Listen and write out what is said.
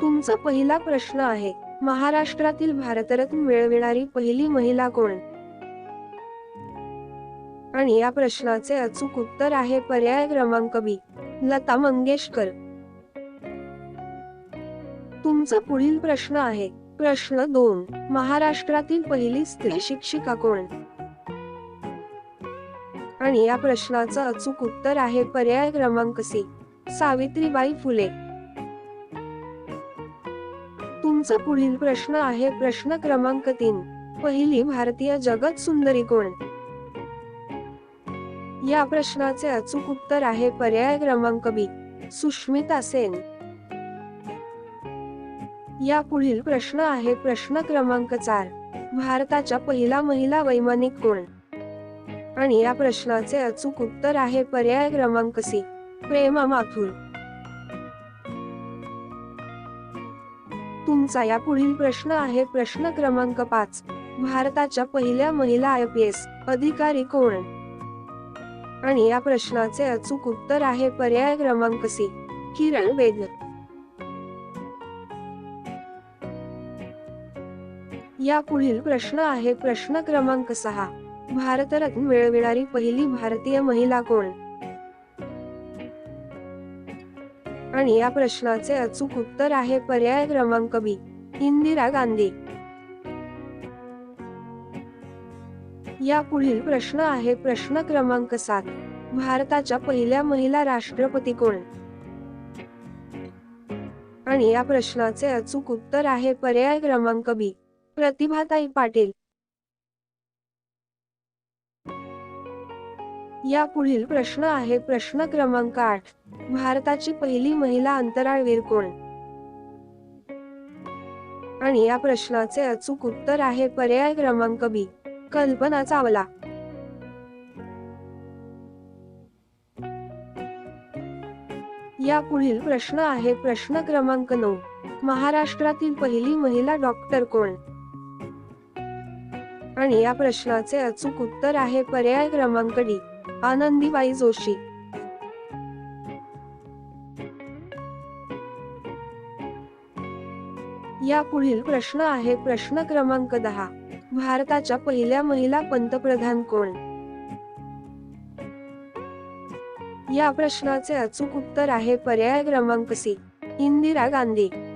तुमचा पहिला प्रश्न आहे महाराष्ट्रातील भारतरत्न मिळविणारी पहिली महिला कोण? आणि या प्रश्नाचे अचूक उत्तर आहे पर्याय क्रमांक बी लता मंगेशकर. तुमचा पुढील प्रश्न आहे प्रश्न दोन महाराष्ट्रातील पहिली स्त्री शिक्षिका कोण? आणि या प्रश्नाचं अचूक उत्तर आहे पर्याय क्रमांक सी सावित्रीबाई फुले. तुमचा पुढील प्रश्न आहे प्रश्न क्रमांक तीन. पहिली भारतीय जगत सुंदरी कोण? या प्रश्नाचे अचूक उत्तर आहे पर्याय क्रमांक बी. सुष्मिता सेन. या पुढील प्रश्न आहे प्रश्न क्रमांक चार. भारताच्या पहिला महिला वैमानिक कोण? आणि या प्रश्नाचे अचूक उत्तर आहे पर्याय क्रमांक सी. प्रेमा माथुर. तुमचा या पुढील प्रश्न आहे प्रश्न क्रमांक पाच. भारताच्या पहिल्या महिला आय पी एस अधिकारी कोण? आणि या प्रश्नाचे अचूक उत्तर आहे पर्याय क्रमांक सी. किरण वेद या पुढील प्रश्न आहे प्रश्न क्रमांक सहा. भारतरत्न मिळविणारी पहिली भारतीय महिला कोण? आणि या प्रश्नाचे अचूक उत्तर आहे पर्याय क्रमांक बी इंदिरा गांधी. या पुढील प्रश्न आहे प्रश्न क्रमांक सात भारताच्या पहिल्या महिला राष्ट्रपती कोण? आणि या प्रश्नाचे अचूक उत्तर आहे पर्याय क्रमांक बी प्रतिभाताई पाटील. या पुढील प्रश्न आहे. प्रश्न क्रमांक आठ. भारताची पहिली महिला अंतराळवीर कोण? आणि या प्रश्नाचे अचूक उत्तर आहे पर्याय क्रमांक बी. कल्पना चावला. या पुढील प्रश्न आहे. प्रश्न क्रमांक नऊ. महाराष्ट्रातील पहिली महिला डॉक्टर कोण? आणि या प्रश्नाचे अचूक उत्तर आहे पर्याय क्रमांक डी. आनंदीबाई जोशी. या पुढील प्रश्न आहे प्रश्न क्रमांक दहा. भारताच्या पहिल्या महिला पंतप्रधान कोण? या प्रश्नाचे अचूक उत्तर आहे पर्याय क्रमांक सी. इंदिरा गांधी.